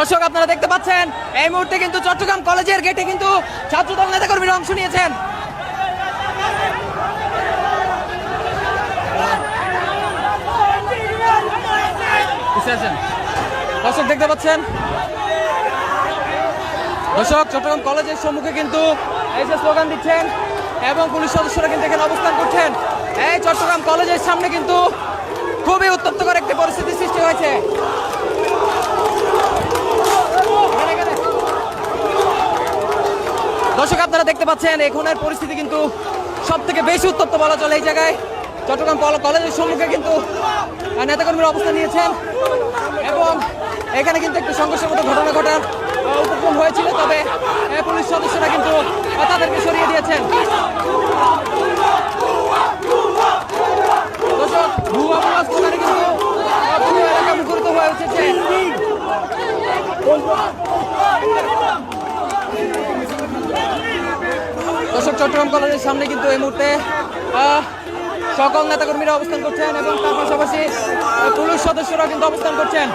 দর্শক, আপনারা দেখতে পাচ্ছেন, এই মুহূর্তে কিন্তু চট্টগ্রাম কলেজের গেটে কিন্তু ছাত্রদল নেতাকর্মীরা অংশ নিয়েছেন। দর্শক, দেখতে পাচ্ছেন? দর্শক, চট্টগ্রাম কলেজের সম্মুখে কিন্তু এই যে স্লোগান দিচ্ছেন, এবং পুলিশ সদস্যরা কিন্তু এখানে অবস্থান করছেন। এই চট্টগ্রাম কলেজের সামনে কিন্তু খুবই উত্তপ্তকর একটি পরিস্থিতি সৃষ্টি হয়েছে এখানে, এখানে। দর্শক আপনারা দেখতে পাচ্ছেন, এখনের পরিস্থিতি কিন্তু সব থেকে বেশি উত্তপ্ত বলা চলে এই জায়গায়। চট্টগ্রাম কল- কলেজের সম্মুখে কিন্তু নেতাকর্মীরা অবস্থান নিয়েছেন। এবং এখানে কিন্তু একটি সংঘর্ষের মতো ঘটনা ঘটার উপক্রম হয়েছিল। তবে পুলিশ সদস্যরা কিন্তু তাদেরকে সরিয়ে দিয়েছেন। কিন্তু হয়ে উঠেছে। চট্টগ্রাম কলেজের সামনে কিন্তু এই মুহূর্তে সকল নেতাকর্মীরা অবস্থান করছেন এবং তার পাশাপাশি পুলিশ সদস্যরা কিন্তু অবস্থান করছেন।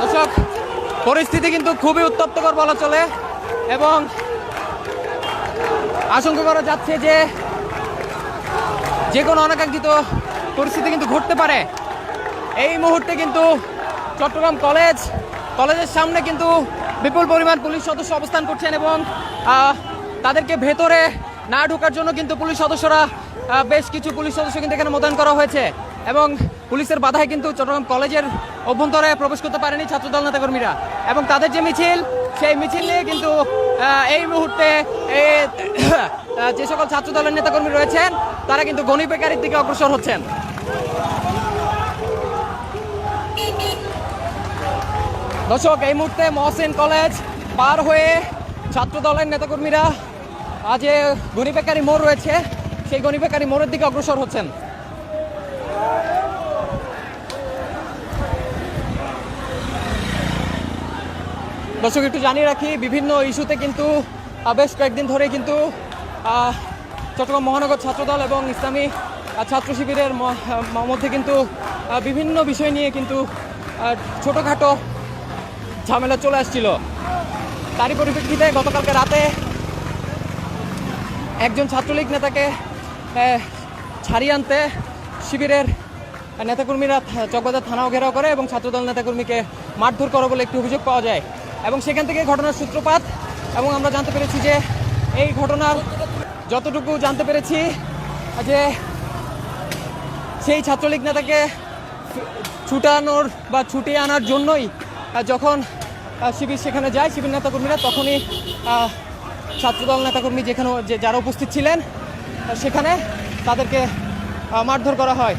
দর্শক, পরিস্থিতি কিন্তু খুবই উত্তপ্তকর বলা চলে এবং আশঙ্কা করা যাচ্ছে যে যে কোনো অনাকাঙ্ক্ষিত পরিস্থিতি কিন্তু ঘটতে পারে। এই মুহূর্তে কিন্তু চট্টগ্রাম কলেজ, কলেজের সামনে কিন্তু বিপুল পরিমাণ পুলিশ সদস্য অবস্থান করছেন এবং তাদেরকে ভেতরে না ঢোকার জন্য কিন্তু পুলিশ সদস্যরা বেশ কিছু পুলিশ সদস্য কিন্তু এখানে মোতায়েন করা হয়েছে। এবং পুলিশের বাধায় কিন্তু চট্টগ্রাম কলেজের অভ্যন্তরে প্রবেশ করতে পারেনি ছাত্রদল নেতাকর্মীরা। এবং তাদের যে মিছিল, সেই মিছিল নিয়ে কিন্তু এই মুহূর্তে যে সকল ছাত্রদলের নেতাকর্মী রয়েছেন, তারা কিন্তু গণি বেকারির দিকে অগ্রসর হচ্ছেন। দর্শক, এই মুহূর্তে মহসিন কলেজ পার হয়ে ছাত্র দলের নেতাকর্মীরা আজ গণিবেকারী মোড় রয়েছে। সেই গণিবেকারী মোড়ের দিকে অগ্রসর হচ্ছেন। দর্শক, একটু জানিয়ে রাখি, বিভিন্ন ইস্যুতে কিন্তু বেশ কয়েকদিন ধরে কিন্তু চট্টগ্রাম মহানগর ছাত্রদল এবং ইসলামী ছাত্র শিবিরের মধ্যে কিন্তু বিভিন্ন বিষয় নিয়ে কিন্তু ছোটোখাটো ঝামেলা চলে আসছিল। তারই পরিপ্রেক্ষিতে গতকালকে রাতে একজন ছাত্রলীগ নেতাকে ছাড়িয়ে আনতে শিবিরের নেতাকর্মীরা চকবাজার থানাও ঘেরাও করে এবং ছাত্রদল নেতাকর্মীকে মারধর করে বলে একটি অভিযোগ পাওয়া যায়। এবং সেখান থেকে ঘটনার সূত্রপাত এবং আমরা জানতে পেরেছি যে এই ঘটনার যতটুকু জানতে পেরেছি যে সেই ছাত্রলীগ নেতাকে ছুটানোর বা ছুটিয়ে আনার জন্যই যখন শিবির সেখানে যায়, শিবির নেতাকর্মীরা তখনই ছাত্রদল নেতাকর্মী যেখানে যারা উপস্থিত ছিলেন সেখানে তাদেরকে মারধর করা হয়।